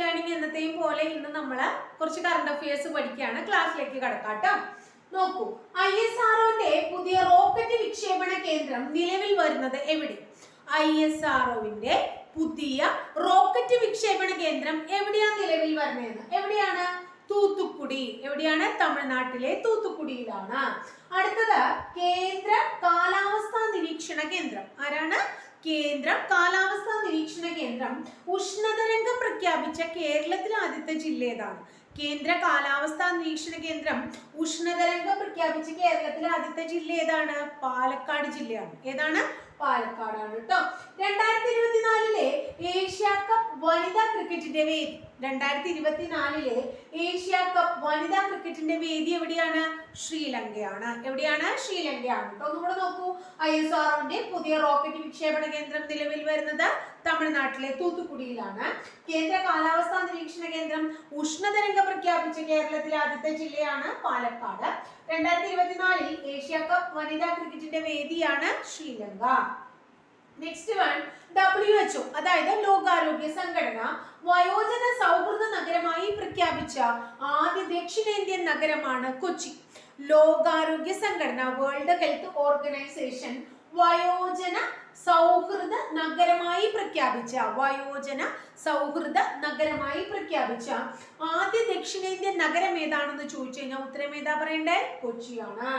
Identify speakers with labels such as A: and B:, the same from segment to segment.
A: Learning എന്നത്തെയും പോലെ ഇന്ന് നമ്മൾ കുറച്ച് കറണ്ട് അഫയേഴ്സ് പഠിക്കുകയാണ്. ക്ലാസ്സിലേക്ക് കടക്കാട്ടോ നോക്കൂ. ഐ എസ് ആർഒന്റെ പുതിയ റോക്കറ്റ് വിക്ഷേപണ കേന്ദ്രം നിലവിൽ വരുന്നത് എവിടെ? ഐ എസ് ആർഒവിന്റെ പുതിയ റോക്കറ്റ് വിക്ഷേപണ കേന്ദ്രം എവിടെയാണ് നിലവിൽ വരുന്നത് എവിടെയാണ്? തൂത്തുക്കുടി. എവിടെയാണ്? തമിഴ്നാട്ടിലെ തൂത്തുക്കുടിയിലാണ്. അടുത്തത് കേന്ദ്ര കാലാവസ്ഥാ നിരീക്ഷണ കേന്ദ്രം. ആരാണ്? കേന്ദ്ര കാലാവസ്ഥാ നിരീക്ഷണ കേന്ദ്രം ഉഷ്ണതരംഗം പ്രഖ്യാപിച്ച കേരളത്തിലെ ആദ്യത്തെ ജില്ല ഏതാണ്? കേന്ദ്ര കാലാവസ്ഥാ നിരീക്ഷണ കേന്ദ്രം ഉഷ്ണതരംഗം പ്രഖ്യാപിച്ച കേരളത്തിലെ ആദ്യത്തെ ജില്ല ഏതാണ്? പാലക്കാട് ജില്ലയാണ്. ഏതാണ്? പാലക്കാടാണ് കേട്ടോ രണ്ടായിരത്തി ഇരുപത്തിനാലിലെ ഏഷ്യ കപ്പ് വനിതാ ക്രിക്കറ്റിന്റെ വേദി രണ്ടായിരത്തി ഇരുപത്തിനാലിലെ ഏഷ്യ കപ്പ് വനിതാ ക്രിക്കറ്റിന്റെ വേദി എവിടെയാണ്? ശ്രീലങ്കയാണ്. എവിടെയാണ്? ശ്രീലങ്കയാണ്. കേട്ടോ നമ്മൾ നോക്കൂ. ഐ എസ് ആർഒന്റെ പുതിയ റോക്കറ്റ് വിക്ഷേപണ കേന്ദ്രം നിലവിൽ വരുന്നത് തമിഴ്നാട്ടിലെ തൂത്തുക്കുടിയിലാണ്. കേന്ദ്ര കാലാവസ്ഥാ നിരീക്ഷണ കേന്ദ്രം ഉഷ്ണതരംഗം പ്രഖ്യാപിച്ച കേരളത്തിലെ ആദ്യത്തെ ജില്ലയാണ് പാലക്കാട്. രണ്ടായിരത്തി ഇരുപത്തിനാലിൽ ഏഷ്യ കപ്പ് വനിതാ ക്രിക്കറ്റിന്റെ വേദിയാണ് Sri Lanka. Next one W H O അതായത് ലോകാരോഗ്യ സംഘടന വയോജന സൗഹൃദ നഗരമായി പ്രഖ്യാപിച്ച ആദ്യ ദക്ഷിണേന്ത്യൻ നഗരമാണ് കൊച്ചി. ലോകാരോഗ്യ സംഘടന വേൾഡ് ഹെൽത്ത് ഓർഗനൈസേഷൻ വയോജന സൗഹൃദ നഗരമായി പ്രഖ്യാപിച്ച വയോജന സൗഹൃദ നഗരമായി പ്രഖ്യാപിച്ച ആദ്യ ദക്ഷിണേന്ത്യൻ നഗരം ഏതാണെന്ന് ചോദിച്ചു കഴിഞ്ഞാൽ ഉത്തരം ഏതാ പറയണ്ടേ? കൊച്ചിയാണ്.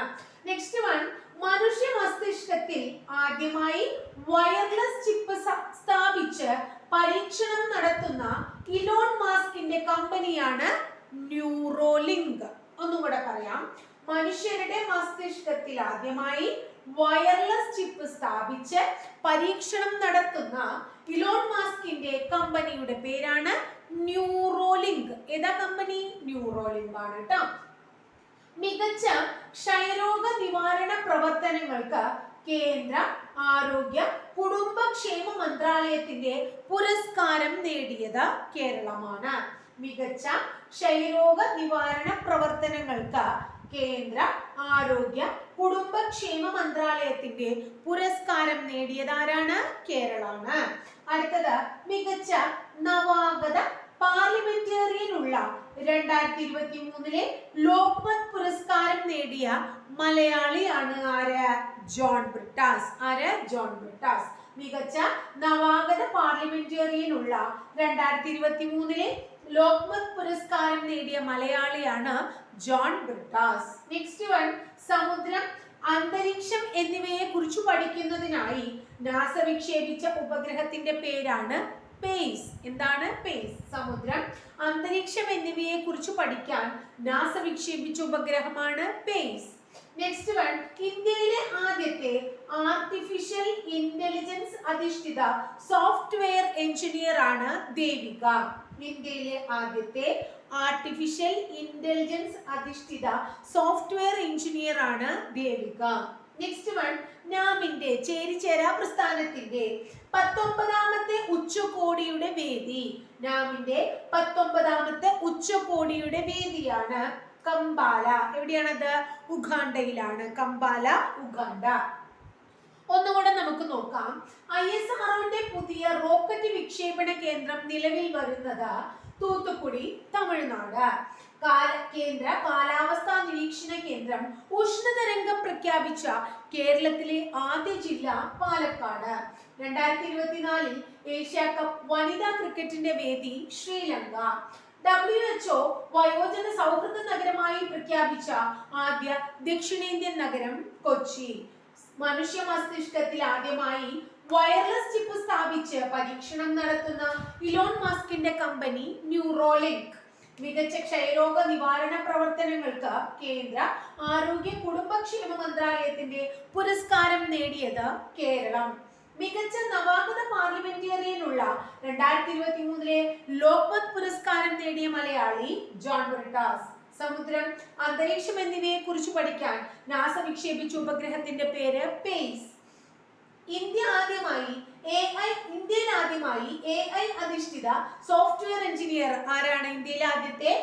A: നെക്സ്റ്റ് വൺ മനുഷ്യ മസ്തിഷ്കത്തിൽ ആദ്യമായി വയർലെസ് ചിപ്പ് സ്ഥാപിച്ച് പരീക്ഷണം നടത്തുന്ന ഇലോൺ മാസ്കിന്റെ കമ്പനിയാണ് ന്യൂറോലിങ്ക്. ഒന്നും കൂടെ പറയാം. മനുഷ്യരുടെ മസ്തിഷ്കത്തിൽ ആദ്യമായി വയർലെസ് ചിപ്പ് സ്ഥാപിച്ച് പരീക്ഷണം നടത്തുന്ന ഇലോൺ മാസ്കിന്റെ കമ്പനിയുടെ പേരാണ് ന്യൂറോലിങ്ക് ഏതാ കമ്പനി? ന്യൂറോലിങ്ക് ആണ് കേട്ടോ മികച്ച ക്ഷയരോഗ നിവാരണ പ്രവർത്തനങ്ങൾക്ക് കേന്ദ്ര ആരോഗ്യ കുടുംബക്ഷേമ മന്ത്രാലയത്തിന്റെ പുരസ്കാരം നേടിയത് കേരളമാണ്. മികച്ച ക്ഷയരോഗ നിവാരണ പ്രവർത്തനങ്ങൾക്ക് കേന്ദ്ര ആരോഗ്യ കുടുംബക്ഷേമ മന്ത്രാലയത്തിന്റെ പുരസ്കാരം നേടിയതാരാണ്? കേരളാണ്. അടുത്തത് മികച്ച നവാഗത പാർലമെന്റേറിയനുള്ള രണ്ടായിരത്തി ഇരുപത്തി മൂന്നിലെ ലോക്മത് പുരസ്കാരം നേടിയ മലയാളിയാണ് ആര്? ജോൺ ബ്രിട്ടാസ്. ആര്? ജോൺ ബ്രിട്ടാസ്. മികച്ച നവാഗത പാർലമെന്റേറിയനുള്ള രണ്ടായിരത്തി ഇരുപത്തി മൂന്നിലെ ലോക്മത് പുരസ്കാരം നേടിയ മലയാളിയാണ് ജോൺ ബ്രിട്ടാസ്. നെക്സ്റ്റ് വൺ സമുദ്രം അന്തരീക്ഷം എന്നിവയെ കുറിച്ച് പഠിക്കുന്നതിനായി നാസ വിക്ഷേപിച്ച ഉപഗ്രഹത്തിന്റെ പേരാണ് പേസ് എന്താണ് പേസ് സമുദ്രം അന്തരീക്ഷം എന്നിവയെ കുറിച്ച് പഠിക്കാൻ നാസ വിക്ഷേപിച്ച ഉപഗ്രഹമാണ് പേസ് നെക്സ്റ്റ് വൺ ഇന്ത്യയിലെ ആദ്യത്തെ ആർട്ടിഫിഷ്യൽ ഇന്റലിജൻസ് അധിഷ്ഠിത സോഫ്റ്റ്വെയർ എഞ്ചിനീയർ ആണ് ദേവിക. ഇന്ത്യയിലെ ആദ്യത്തെ ആർട്ടിഫിഷ്യൽ ഇന്റലിജൻസ് അധിഷ്ഠിത സോഫ്റ്റ്വെയർ എഞ്ചിനീയർ ആണ് ദേവിക. നെക്സ്റ്റ് വൺ നാമിന്റെ ചേരിചേര പ്രസ്ഥാനത്തിന്റെ പത്തൊമ്പതാമത്തെ ഉച്ചകോടിയുടെ വേദി. നാമിന്റെ പത്തൊമ്പതാമത്തെ ഉച്ചകോടിയുടെ വേദിയാണ് കമ്പാല. എവിടെയാണത്? ഉഗാണ്ടയിലാണ്. Kampala Uganda. ഒന്നുകൂടെ നമുക്ക് നോക്കാം. ഐ എസ് ആർഒന്റെ പുതിയ റോക്കറ്റ് വിക്ഷേപണ കേന്ദ്രം നിലവിൽ വരുന്നത് തൂത്തുക്കുടി തമിഴ്നാട്. കേന്ദ്ര കാലാവസ്ഥാ നിരീക്ഷണ കേന്ദ്രം ഉഷ്ണതരംഗം പ്രഖ്യാപിച്ച കേരളത്തിലെ ആദ്യ ജില്ല പാലക്കാട്. രണ്ടായിരത്തി ഇരുപത്തിനാലിൽ ഏഷ്യ കപ്പ് വനിതാ ക്രിക്കറ്റിന്റെ വേദി ശ്രീലങ്ക. ഡബ്ല്യു എച്ച്ഒ വയോജന സൗഹൃദ നഗരമായി പ്രഖ്യാപിച്ച ആദ്യ ദക്ഷിണേന്ത്യൻ നഗരം കൊച്ചി. മനുഷ്യ മസ്തിഷ്കത്തിൽ ആദ്യമായി വയർലെസ് ചിപ്പ് സ്ഥാപിച്ച് പരീക്ഷണം നടത്തുന്ന ഇലോൺ മാസ്കിന്റെ കമ്പനി ന്യൂറോലിങ്ക് മികച്ച ക്ഷയരോഗ നിവാരണ പ്രവർത്തനങ്ങൾക്ക് കേന്ദ്ര ആരോഗ്യ കുടുംബക്ഷേമ മന്ത്രാലയത്തിന്റെ പുരസ്കാരം നേടിയത് കേരളം. മികച്ച നവാഗത പാർലമെന്റേറിയനുള്ള രണ്ടായിരത്തി ഇരുപത്തി മൂന്നിലെ ലോക്മത് പുരസ്കാരം നേടിയ മലയാളി ജോൺ ബ്രിട്ടാസ് സമുദ്രം അന്തരീക്ഷം എന്നിവയെ കുറിച്ച് പഠിക്കാൻ നാസ വിക്ഷേപിച്ച ഉപഗ്രഹത്തിന്റെ പേര് പേസ് ഇന്ത്യ ആദ്യമായി എ ഐ ഇന്ത്യയിൽ ആദ്യമായി എ ഐ അധിഷ്ഠിത സോഫ്റ്റ്വെയർ എഞ്ചിനീയർ ആരാണ് ഇന്ത്യയിൽ ആദ്യത്തെ?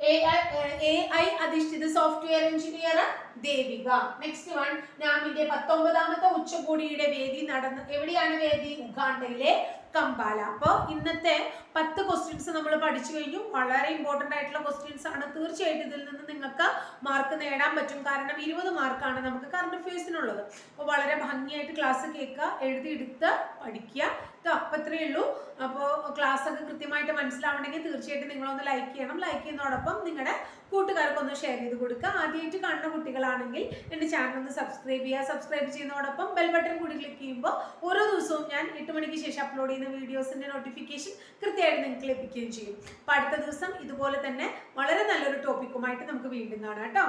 A: എ ഐ അധിഷ്ഠിത software engineer Devika. Next one നാമിന്റെ പത്തൊമ്പതാമത്തെ ഉച്ചകോടിയുടെ വേദി നടന്ന എവിടെയാണ് വേദി? ഉഗാണ്ടയിലെ കമ്പാല. അപ്പോൾ ഇന്നത്തെ പത്ത് ക്വസ്റ്റ്യൻസ് നമ്മൾ പഠിച്ചു കഴിഞ്ഞു. വളരെ ഇമ്പോർട്ടന്റ് ആയിട്ടുള്ള ക്വസ്റ്റ്യൻസ് ആണ്. തീർച്ചയായിട്ടും ഇതിൽ നിന്ന് നിങ്ങൾക്ക് മാർക്ക് നേടാൻ പറ്റും. കാരണം ഇരുപത് മാർക്കാണ് നമുക്ക് കറണ്ട് അഫയേഴ്സിനുള്ളത് അപ്പോൾ വളരെ ഭംഗിയായിട്ട് ക്ലാസ് കേൾക്കുക എഴുതിയെടുത്ത് പഠിക്കുക. ഇത് അപ്പോൾ ഇത്രയേ ഉള്ളൂ. അപ്പോൾ ക്ലാസ് ഒക്കെ കൃത്യമായിട്ട് മനസ്സിലാവണമെങ്കിൽ തീർച്ചയായിട്ടും നിങ്ങളൊന്ന് ലൈക്ക് ചെയ്യണം. ലൈക്ക് ചെയ്യുന്നതോടൊപ്പം നിങ്ങളുടെ കൂട്ടുകാർക്കൊന്ന് ഷെയർ ചെയ്ത് കൊടുക്കുക. ആദ്യമായിട്ട് കാണുന്ന കുട്ടികളാണെങ്കിൽ എന്റെ ചാനൽ ഒന്ന് സബ്സ്ക്രൈബ് ചെയ്യുക. സബ്സ്ക്രൈബ് ചെയ്യുന്നതോടൊപ്പം ബെൽ ബട്ടൺ കൂടി ക്ലിക്ക് ചെയ്യുമ്പോൾ ഓരോ ദിവസവും ഞാൻ എട്ട് മണിക്ക് ശേഷം അപ്ലോഡ് ചെയ്യുന്ന വീഡിയോസിന്റെ നോട്ടിഫിക്കേഷൻ കൃത്യമായിട്ട് നിങ്ങൾക്ക് ലഭിക്കുകയും ചെയ്യും. അപ്പോൾ അടുത്ത ദിവസം ഇതുപോലെ തന്നെ വളരെ നല്ലൊരു ടോപ്പിക്കുമായിട്ട് നമുക്ക് വീണ്ടും കാണാം കേട്ടോ.